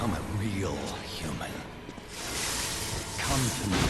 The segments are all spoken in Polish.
become a real human. Come to me,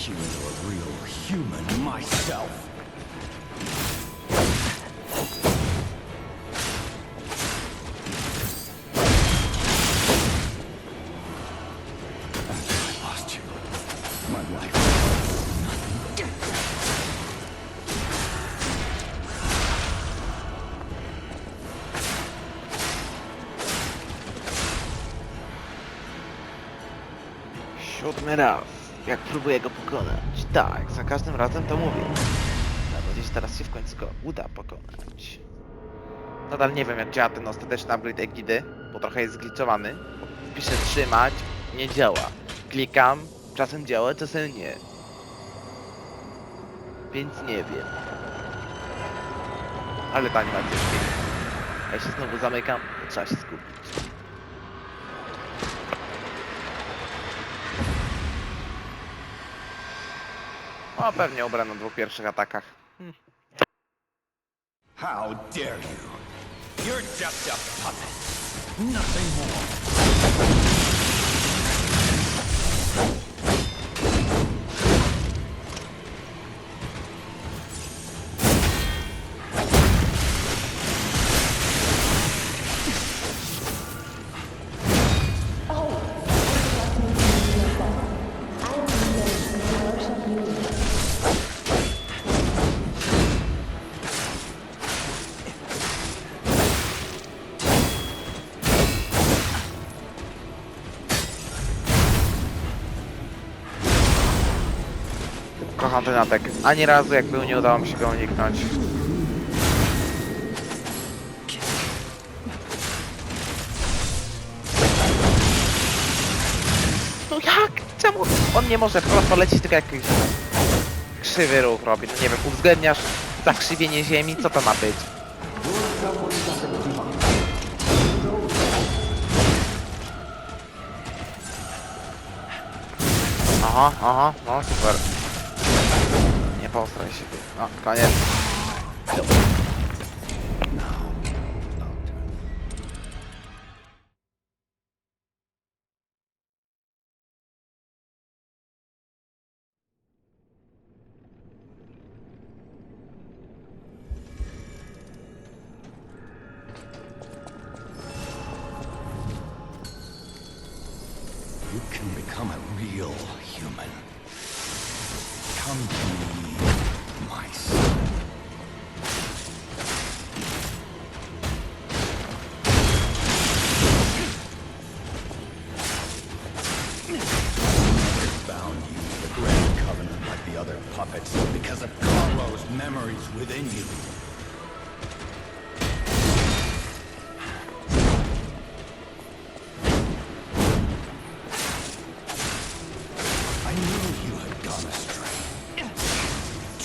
get you into a real human myself. Shoot it out. Jak próbuję go pokonać. Tak, za każdym razem to mówię. Nadzieję, że teraz się w końcu go uda pokonać. Nadal nie wiem jak działa ten ostateczny upgrade Egidy, bo trochę jest zgliczowany. Piszę trzymać, nie działa. Klikam, czasem działa, czasem nie. Więc nie wiem. Ale ta animacja jest piękna. A jeśli znowu zamykam, trzeba się skupić. O, pewnie ubrę na dwóch pierwszych atakach. How dare you? You're just a puppet. Nothing more. Kocham ten atak. Ani razu jakby nie udało mi się go uniknąć. No jak? Czemu? On nie może wprost polecieć, tylko jakiś krzywy ruch robi. No nie wiem, uwzględniasz zakrzywienie ziemi? Co to ma być? Aha, aha, no super. Nie posraj się. O, koniec. You can become a real human. Come to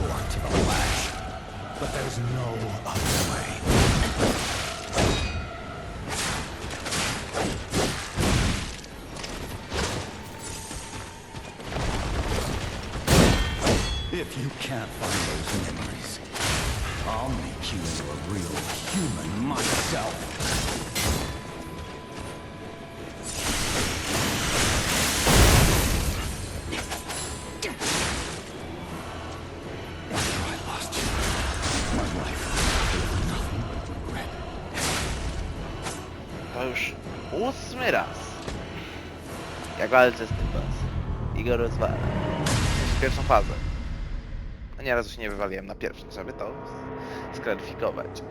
resort to the. But there's no other way. If you can't find those memories, I'll make you into a real human myself. To już ósmy raz. Jak walczę z tym boss. I go rozwalę. Pierwszą fazę. No nieraz już nie wywaliłem na pierwszej, żeby to sklaryfikować.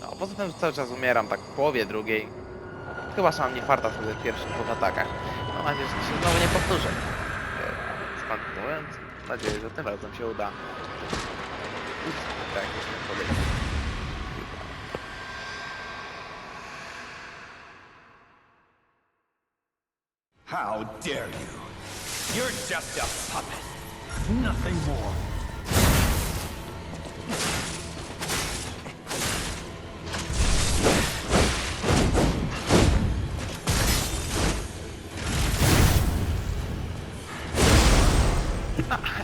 No, poza tym cały czas umieram tak w połowie drugiej. Chyba mam nie farta sobie w pierwszych dwóch atakach. Mam nadzieję, że to się znowu nie powtórzy. Mam nadzieję, że tym razem się uda. Tak. How dare you? You're just a puppet. Nothing more.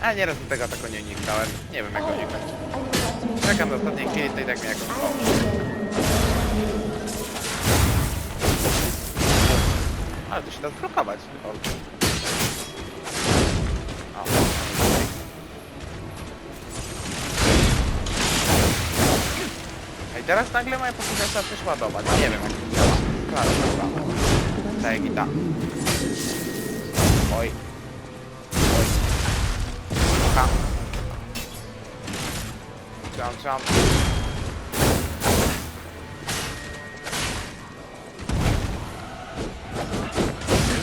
A nieraz do tego ataku nie uniknąłem. Nie wiem jak go uniknąć. Czekam do ostatniej chwili, to i tak mnie jakoś Ale to się da zblokować. O. O. I teraz nagle moja zaczęła coś ładować. Nie wiem jak to działa. Klara, sprawa. Tak jak i ta. Aha. Jump, jump.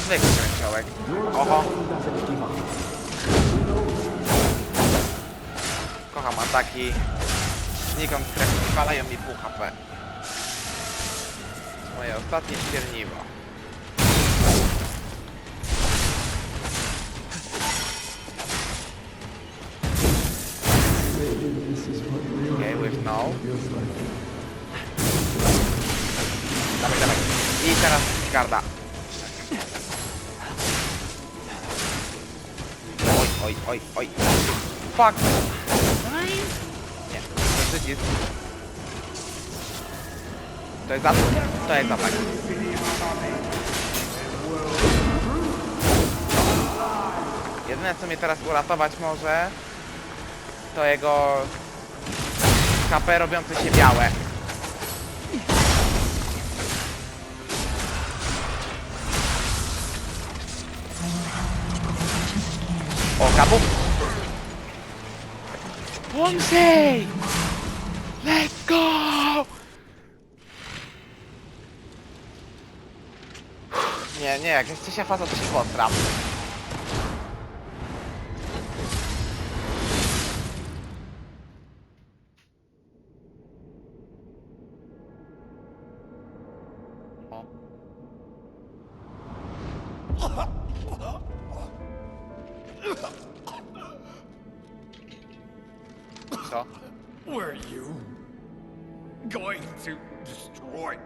Zwykły kręciołek. Oho. Kocham ataki. Znikąd krew spalają mi pół HP. Moje ostatnie ścierniwo. Okay, with no. Dawaj, dawaj. I teraz garda. Oj, oj, oj, oj. Fuck. Nie, to przycisk. To jest atak. To jest atak. Jedyne co mnie teraz uratować może to jego KP robiące się białe. O, kabum! Łomsej! Let's go! Nie, nie, jak jest trzecia faza, to się postram. Co? Were you going to destroy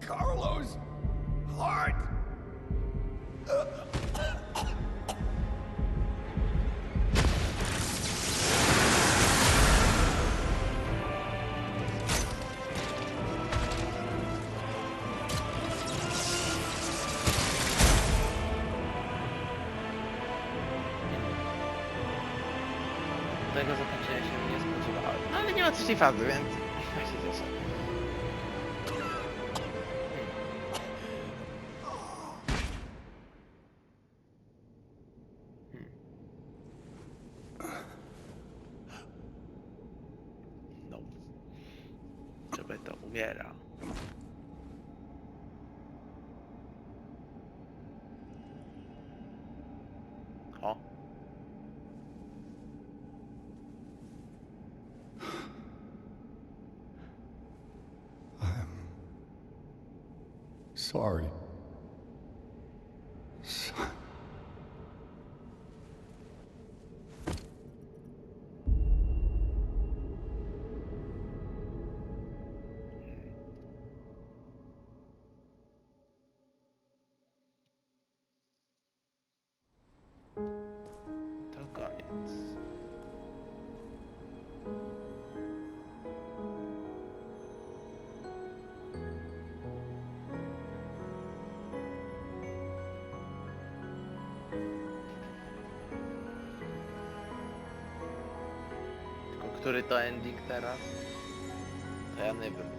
Carlos' heart? No Sorry. Który to ending teraz? To ja nie wiem.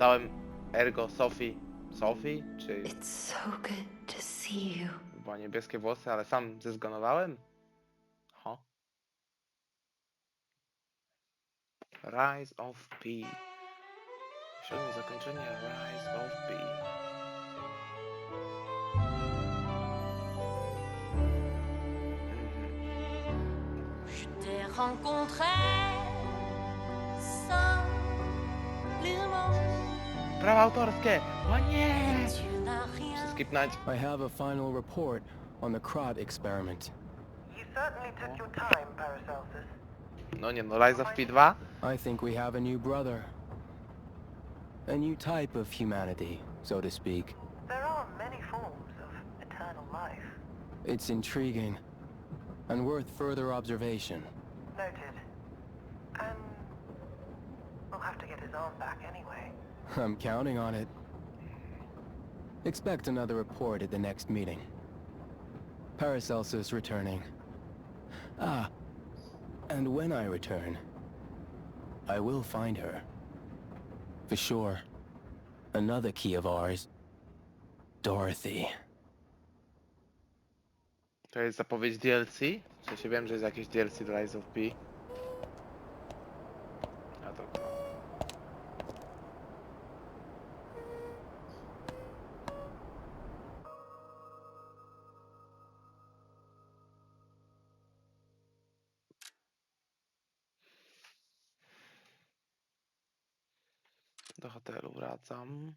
Czy oddałem ergo Sophie? Sophie? Czy It's so good to see you. była niebieskie włosy, ale sam zezgonowałem? Ho. Rise of P. Osiągnij zakończenie Rise of P. Mhm. Je t'ai rencontré simplement. Prawa autorskie! O nie! Tu Skipnąć. I have a final report on the Krot experiment. You certainly took your time, Paracelsus. No nie no, Rise of P 2? I think we have a new brother. A new type of humanity, so to speak. There are many forms of eternal life. It's intriguing and worth further observation. Noted. And we'll have to get his arm back anyway. I'm counting on it. Expect another report at the next meeting. Paracelsus returning. Ah, and when I return, I will find her. For sure. Another key of ours. Dorothy. To jest zapowiedź DLC? W sensie wiem, że jest jakieś DLC do Rise of P. wracam.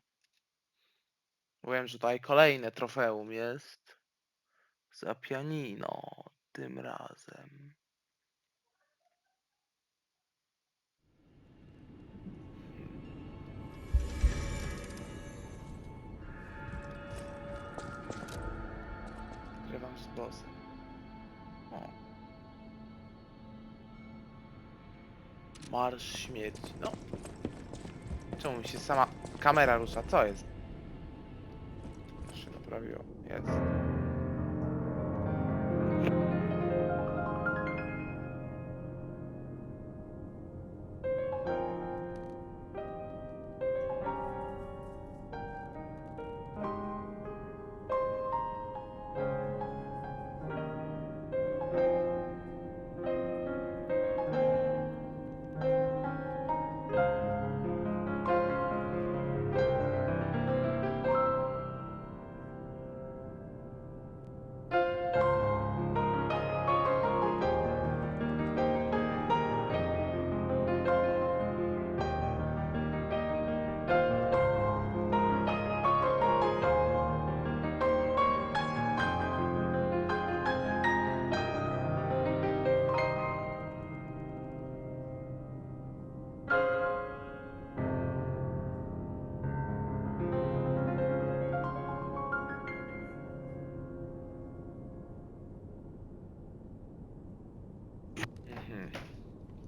Wiem, że tutaj kolejne trofeum jest. Za pianino tym razem. Grywam z bossem. O. Marsz śmierci, no. Czemu mi się sama kamera rusza? Co jest? Się naprawiło. Jest.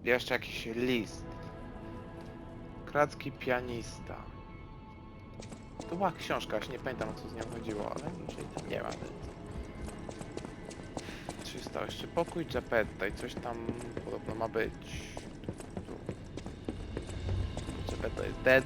Jeszcze jakiś list. Kracki pianista. To była książka, już nie pamiętam o co z nią chodziło, ale raczej tam nie ma nic. 300, jeszcze pokój Geppetta i coś tam podobno ma być. Geppetta jest dead.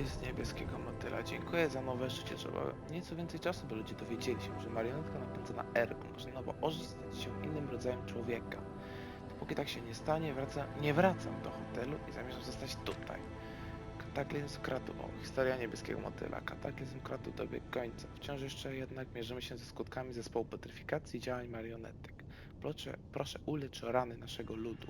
List niebieskiego motyla. Dziękuję za nowe życie. Trzeba nieco więcej czasu, by ludzie dowiedzieli się, że marionetka napędzona ergo może nowo ożyć, stać się innym rodzajem człowieka. Dopóki tak się nie stanie, wraca, nie wracam do hotelu i zamierzam zostać tutaj. Kataklizm kratu. O, historia niebieskiego motyla. Kataklizm kratu dobiegł końca. Wciąż jeszcze jednak mierzymy się ze skutkami zespołu petryfikacji i działań marionetek. Proszę, proszę ulecz rany naszego ludu.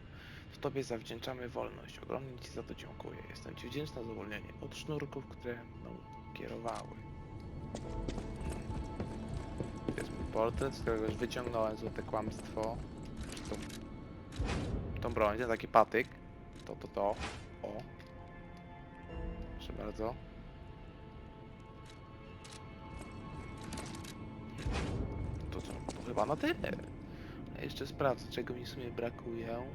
W Tobie zawdzięczamy wolność. Ogromnie Ci za to dziękuję. Jestem Ci wdzięczna za uwolnienie od sznurków, które mną kierowały. Jest mój portret, z którego już wyciągnąłem złote kłamstwo. Tą, tą broń, ten taki patyk. To, to, to. O. Proszę bardzo. To co? To chyba na tyle. Jeszcze sprawdzę, czego mi w sumie brakuje.